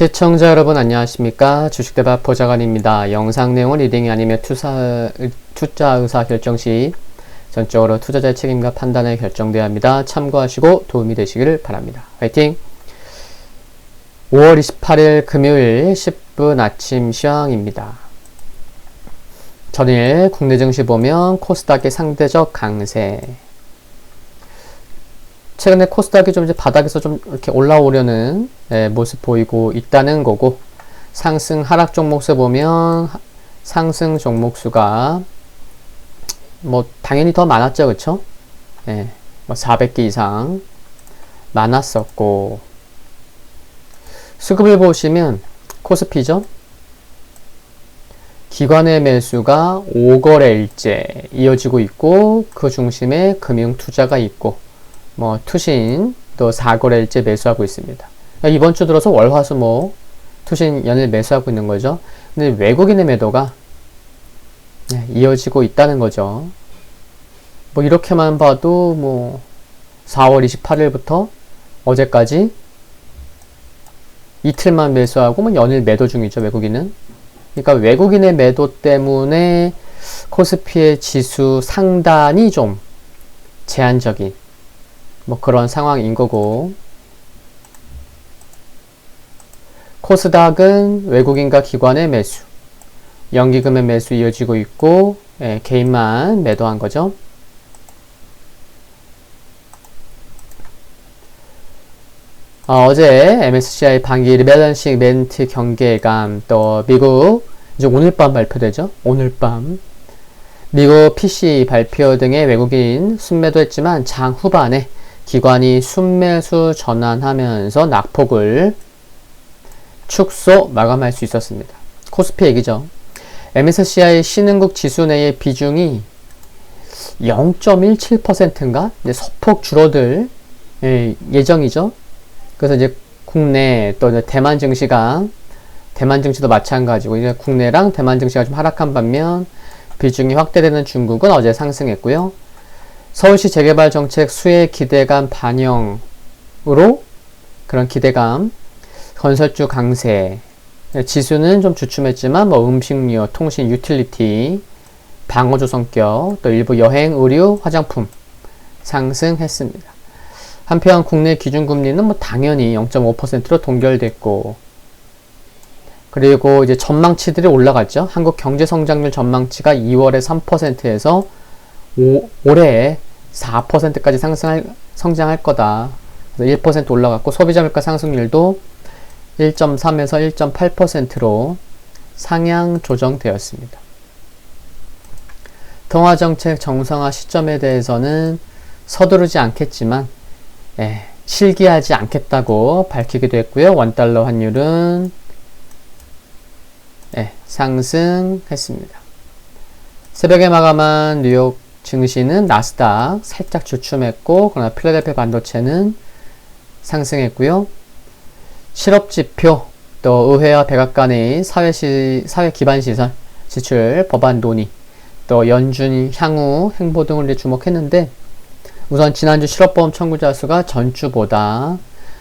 시청자 여러분 안녕하십니까 주식대박 보좌관입니다. 영상 내용은 리딩이 아니면 투사, 투자 의사 결정 시 전적으로 투자자의 책임과 판단에 결정되어야 합니다. 참고하시고 도움이 되시기를 바랍니다. 화이팅! 5월 28일 금요일 10분 아침 시황입니다. 전일 국내 증시 보면 코스닥의 상대적 강세 최근에 코스닥이 좀 이제 바닥에서 좀 이렇게 올라오려는 예, 모습 보이고 있다는 거고 상승 하락 종목수 보면 하- 상승 종목수가 뭐 당연히 더 많았죠. 그쵸? 예, 뭐 400개 이상 많았었고. 수급을 보시면 코스피죠? 기관의 매수가 5거래일째 이어지고 있고 그 중심에 금융 투자가 있고 뭐 투신 또 4거래일째 매수하고 있습니다. 그러니까 이번 주 들어서 월화수 뭐 투신 연일 매수하고 있는 거죠. 근데 외국인의 매도가 네, 이어지고 있다는 거죠. 뭐 이렇게만 봐도 뭐 4월 28일부터 어제까지 이틀만 매수하고 뭐 연일 매도 중이죠 외국인은. 그러니까 외국인의 매도 때문에 코스피의 지수 상단이 좀 제한적인 뭐 그런 상황인 거고 코스닥은 외국인과 기관의 매수 연기금의 매수 이어지고 있고 예, 개인만 매도한 거죠. 어, 어제 MSCI 반기 리밸런싱 멘트 경계감 또 미국 이제 오늘 밤 발표되죠. 오늘 밤 미국 PC 발표 등의 외국인 순매도했지만 장 후반에 기관이 순매수 전환하면서 낙폭을 축소 마감할 수 있었습니다. 코스피 얘기죠. MSCI 신흥국 지수 내의 비중이 0.17%인가? 이제 소폭 줄어들 예, 예정이죠. 그래서 이제 국내 또 이제 대만 증시가 대만 증시도 마찬가지고 이제 국내랑 대만 증시가 좀 하락한 반면 비중이 확대되는 중국은 어제 상승했고요. 서울시 재개발 정책 수혜 기대감 반영으로 그런 기대감 건설주 강세 지수는 좀 주춤했지만 뭐 음식료, 통신, 유틸리티, 방어조 성격 또 일부 여행, 의류, 화장품 상승했습니다. 한편 국내 기준금리는 뭐 당연히 0.5%로 동결됐고 그리고 이제 전망치들이 올라갔죠. 한국 경제 성장률 전망치가 2월에 3%에서 오, 올해 4%까지 상승할, 성장할 거다. 그래서 1% 올라갔고 소비자 물가 상승률도 1.3에서 1.8%로 상향 조정되었습니다. 통화 정책 정상화 시점에 대해서는 서두르지 않겠지만 예, 실기하지 않겠다고 밝히기도 했고요. 원달러 환율은 예, 상승했습니다. 새벽에 마감한 뉴욕 증시는 나스닥 살짝 주춤했고 그러나 필라델피아 반도체는 상승했고요. 실업 지표 또 의회와 백악관의 사회 시, 사회 기반 시설 지출 법안 논의 또 연준 향후 행보 등을 주목했는데 우선 지난주 실업보험 청구자 수가 전주보다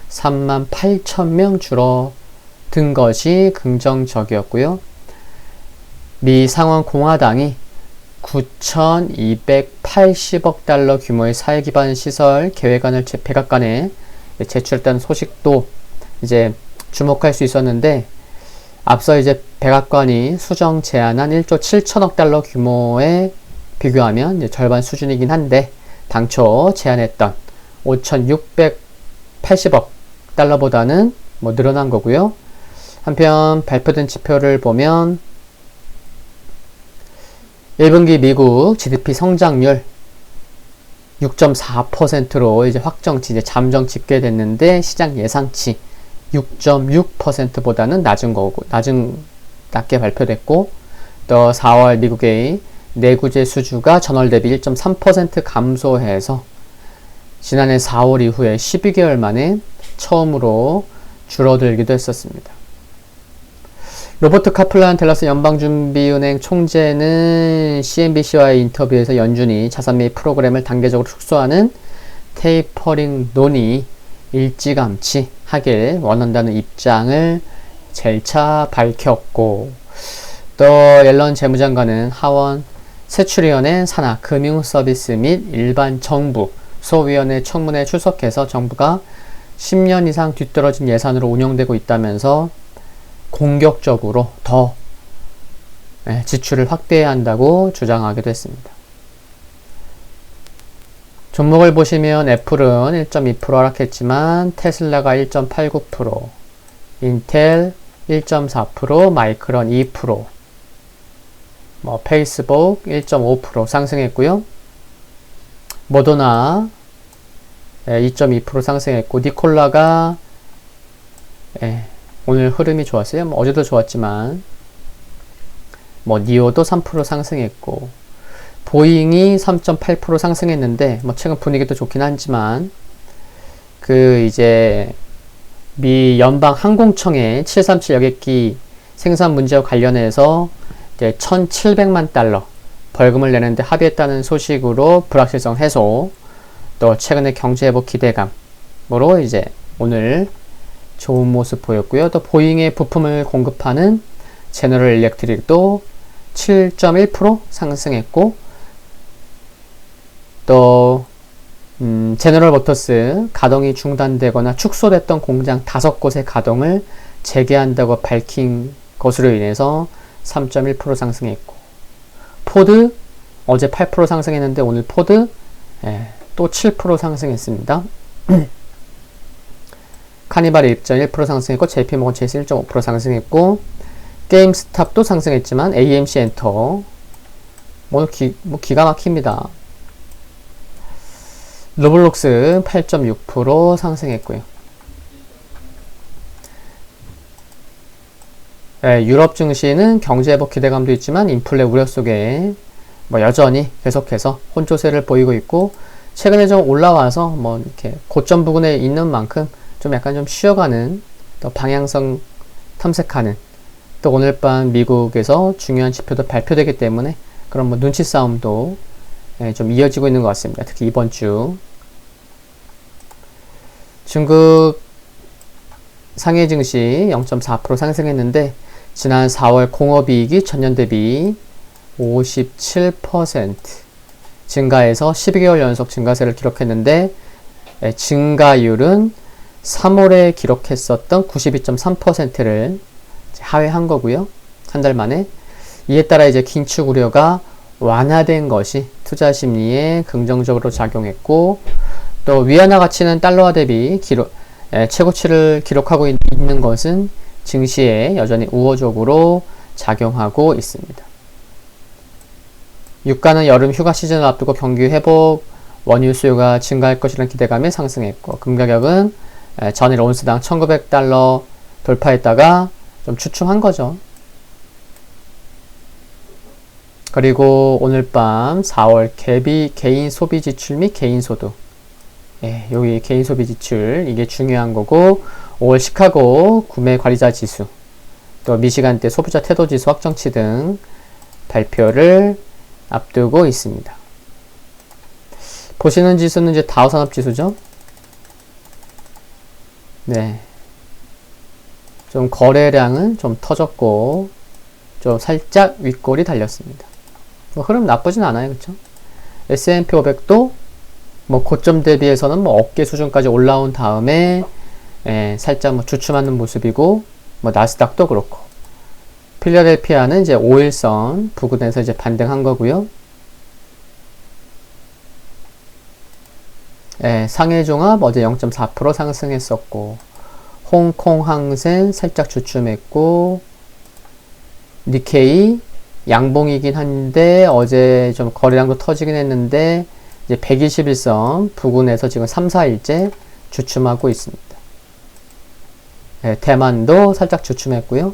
3만 8천 명 줄어든 것이 긍정적이었고요. 미 상원 공화당이 9,280억 달러 규모의 사회 기반 시설 계획안을 백악관에 제출했다는 소식도 이제 주목할 수 있었는데 앞서 이제 백악관이 수정 제안한 1조 7천억 달러 규모에 비교하면 절반 수준이긴 한데 당초 제안했던 5,680억 달러보다는 뭐 늘어난 거고요. 한편 발표된 지표를 보면 1분기 미국 GDP 성장률 6.4%로 이제 확정치, 이제 잠정 집계됐는데 시장 예상치 6.6%보다는 낮은 거고, 낮은, 낮게 발표됐고, 또 4월 미국의 내구재 수주가 전월 대비 1.3% 감소해서 지난해 4월 이후에 12개월 만에 처음으로 줄어들기도 했었습니다. 로버트 카플란 델러스 연방준비은행 총재는 CNBC와의 인터뷰에서 연준이 자산 매입 프로그램을 단계적으로 축소하는 테이퍼링 논의 일찌감치 하길 원한다는 입장을 재차 밝혔고 또 옐런 재무장관은 하원 세출위원회 산하 금융서비스 및 일반 정부 소위원회 청문회에 출석해서 정부가 10년 이상 뒤떨어진 예산으로 운영되고 있다면서 공격적으로 더 예, 지출을 확대해야 한다고 주장하기도 했습니다. 종목을 보시면 애플은 1.2% 하락했지만 테슬라가 1.89%, 인텔 1.4%, 마이크론 2%, 뭐 페이스북 1.5% 상승했고요. 모더나 2.2% 상승했고 니콜라가 예, 오늘 흐름이 좋았어요. 뭐 어제도 좋았지만 뭐 니오도 3% 상승했고 보잉이 3.8% 상승했는데 뭐 최근 분위기도 좋긴 하지만 그 이제 미 연방 항공청의 737 여객기 생산 문제와 관련해서 이제 1,700만 달러 벌금을 내는데 합의했다는 소식으로 불확실성 해소 또 최근의 경제 회복 기대감으로 이제 오늘 좋은 모습 보였고요. 또 보잉의 부품을 공급하는 제너럴 일렉트릭도 7.1% 상승했고 또 음, 제너럴 모터스 가동이 중단되거나 축소됐던 공장 다섯 곳의 가동을 재개한다고 밝힌 것으로 인해서 3.1% 상승했고 포드 어제 8% 상승했는데 오늘 포드 예, 또7% 상승했습니다. 카니발이 1.1% 상승했고 JP모건 체이스 1.5% 상승했고 게임스탑도 상승했지만 AMC 엔터 뭐, 기, 뭐 기가 막힙니다. 로블록스 8.6% 상승했고요. 네, 유럽 증시는 경제 회복 기대감도 있지만 인플레 우려 속에 뭐 여전히 계속해서 혼조세를 보이고 있고 최근에 좀 올라와서 뭐 이렇게 고점 부근에 있는 만큼 좀 약간 좀 쉬어가는 또 방향성 탐색하는 또 오늘 밤 미국에서 중요한 지표도 발표되기 때문에 그런 뭐 눈치 싸움도 예, 좀 이어지고 있는 것 같습니다. 특히 이번 주 중국 상해 증시 0.4% 상승했는데 지난 4월 공업이익이 전년 대비 57% 증가해서 12개월 연속 증가세를 기록했는데 예, 증가율은 3월에 기록했었던 92.3%를 하회한 거고요. 한 달 만에. 이에 따라 이제 긴축 우려가 완화된 것이 투자 심리에 긍정적으로 작용했고 또 위안화 가치는 달러화 대비 기록, 에, 최고치를 기록하고 있는 것은 증시에 여전히 우호적으로 작용하고 있습니다. 유가는 여름 휴가 시즌을 앞두고 경기 회복, 원유 수요가 증가할 것이라는 기대감에 상승했고 금 가격은 전일 온스당 1900달러 돌파했다가 좀 추춤한 거죠. 그리고 오늘 밤 4월 개비, 개인 소비 지출 및 개인 소득. 예, 여기 개인 소비 지출 이게 중요한 거고 5월 시카고 구매 관리자 지수 또 미시간대 소비자 태도 지수 확정치 등 발표를 앞두고 있습니다. 보시는 지수는 이제 다우산업 지수죠. 네. 좀 거래량은 좀 터졌고 좀 살짝 윗골이 달렸습니다. 뭐 흐름 나쁘진 않아요. 그쵸? S&P 500도 뭐 고점 대비해서는 뭐 어깨 수준까지 올라온 다음에 예, 살짝 뭐 주춤하는 모습이고 뭐 나스닥도 그렇고 필라델피아는 이제 5일선 부근에서 이제 반등한 거고요. 예, 상해 종합 어제 0.4% 상승했었고 홍콩 항생 살짝 주춤했고 니케이 양봉이긴 한데 어제 좀 거래량도 터지긴 했는데 이제 121선 부근에서 지금 3, 4일째 주춤하고 있습니다. 네, 대만도 살짝 주춤했고요.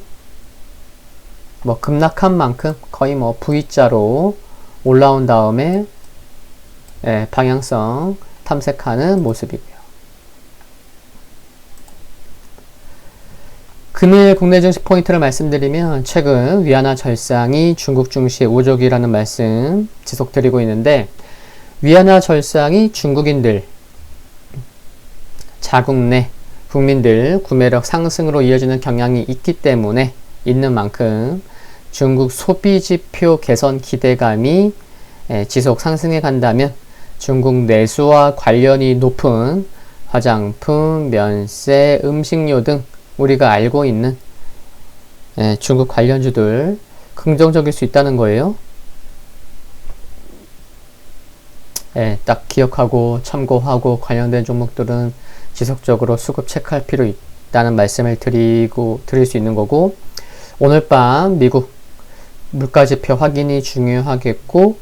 뭐 급락한 만큼 거의 뭐 V자로 올라온 다음에 네, 방향성 탐색하는 모습이고요. 금일 국내 증시 포인트를 말씀드리면 최근 위안화 절상이 중국 증시의 우적이라는 말씀 지속 드리고 있는데 위안화 절상이 중국인들 자국 내 국민들 구매력 상승으로 이어지는 경향이 있기 때문에 있는 만큼 중국 소비 지표 개선 기대감이 예, 지속 상승해 간다면 중국 내수와 관련이 높은 화장품, 면세, 음식료 등 우리가 알고 있는 예, 중국 관련주들 긍정적일 수 있다는 거예요. 예, 딱 기억하고 참고하고 관련된 종목들은 지속적으로 수급 체크할 필요 있다는 말씀을 드리고 드릴 수 있는 거고 오늘 밤 미국 물가지표 확인이 중요하겠고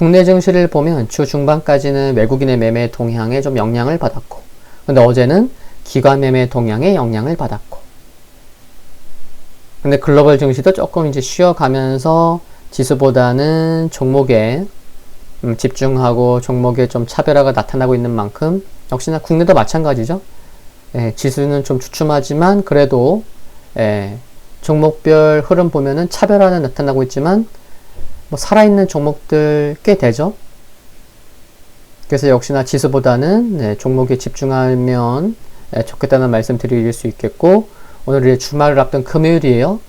국내 증시를 보면 주 중반까지는 외국인의 매매 동향에 좀 영향을 받았고 근데 어제는 기관 매매 동향에 영향을 받았고 근데 글로벌 증시도 조금 이제 쉬어가면서 지수보다는 종목에 음, 집중하고 종목에 좀 차별화가 나타나고 있는 만큼 역시나 국내도 마찬가지죠. 예, 지수는 좀 주춤하지만 그래도 예, 종목별 흐름 보면은 차별화는 나타나고 있지만 뭐 살아있는 종목들 꽤 되죠. 그래서 역시나 지수보다는 네, 종목에 집중하면 예, 좋겠다는 말씀 드릴 수 있겠고 오늘 주말을 앞둔 금요일이에요.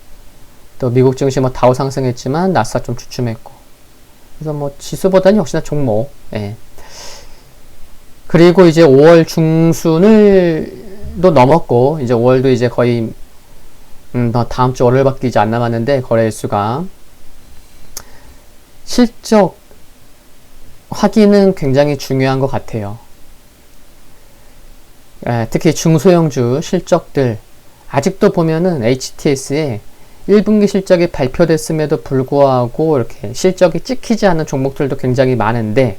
또 미국 증시 뭐 다우 상승했지만 나스닥 좀 주춤했고 그래서 뭐 지수보다는 역시나 종목. 예. 그리고 이제 5월 중순을도 넘었고 이제 5월도 이제 거의 음, 다음 주 월요일밖에 이제 안 남았는데 거래수가 실적 확인은 굉장히 중요한 것 같아요. 예, 특히 중소형주 실적들 아직도 보면은 HTS에 1분기 실적이 발표됐음에도 불구하고 이렇게 실적이 찍히지 않는 종목들도 굉장히 많은데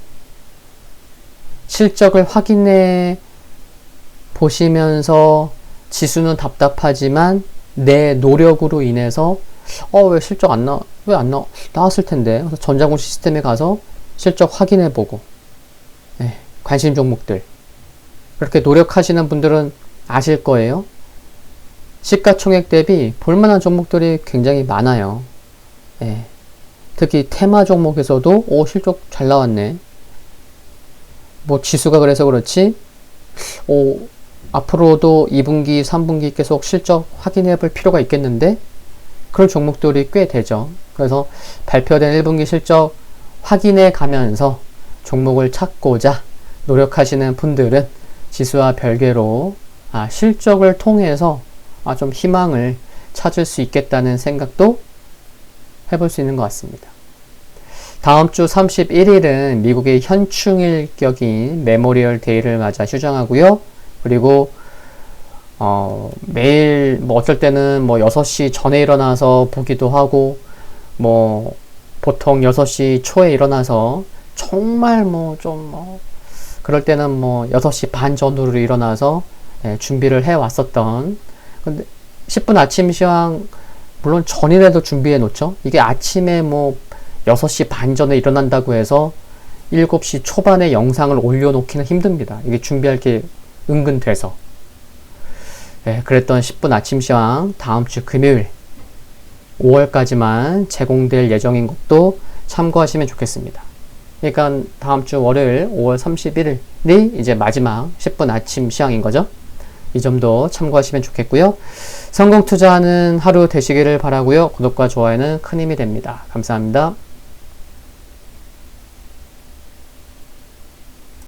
실적을 확인해 보시면서 지수는 답답하지만 내 노력으로 인해서 어 왜 실적 안 나 왜 안 나 나왔을 텐데 그래서 전자공 시스템에 가서 실적 확인해 보고 네, 관심 종목들 그렇게 노력하시는 분들은 아실 거예요. 시가총액 대비 볼만한 종목들이 굉장히 많아요. 예. 특히 테마 종목에서도 오 실적 잘 나왔네. 뭐 지수가 그래서 그렇지. 오 앞으로도 2분기, 3분기 계속 실적 확인해 볼 필요가 있겠는데 그런 종목들이 꽤 되죠. 그래서 발표된 1분기 실적 확인해 가면서 종목을 찾고자 노력하시는 분들은 지수와 별개로 아, 실적을 통해서 아, 좀 희망을 찾을 수 있겠다는 생각도 해볼 수 있는 것 같습니다. 다음 주 31일은 미국의 현충일격인 메모리얼 데이를 맞아 휴정하고요. 그리고 어, 매일 뭐 어쩔 때는 뭐 6시 전에 일어나서 보기도 하고 뭐 보통 6시 초에 일어나서 정말 뭐좀 뭐 그럴 때는 뭐 6시 반 전후로 일어나서 예, 준비를 해 왔었던 근데 10분 아침 시황 물론 전이라도 준비해 놓죠. 이게 아침에 뭐 6시 반 전에 일어난다고 해서 7시 초반에 영상을 올려놓기는 힘듭니다. 이게 준비할 게 은근 돼서. 네, 그랬던 10분 아침 시황 다음 주 금요일 5월까지만 제공될 예정인 것도 참고하시면 좋겠습니다. 그러니까 다음 주 월요일 5월 31일이 이제 마지막 10분 아침 시황인 거죠. 이 점도 참고하시면 좋겠고요. 성공 투자하는 하루 되시기를 바라고요. 구독과 좋아요는 큰 힘이 됩니다. 감사합니다.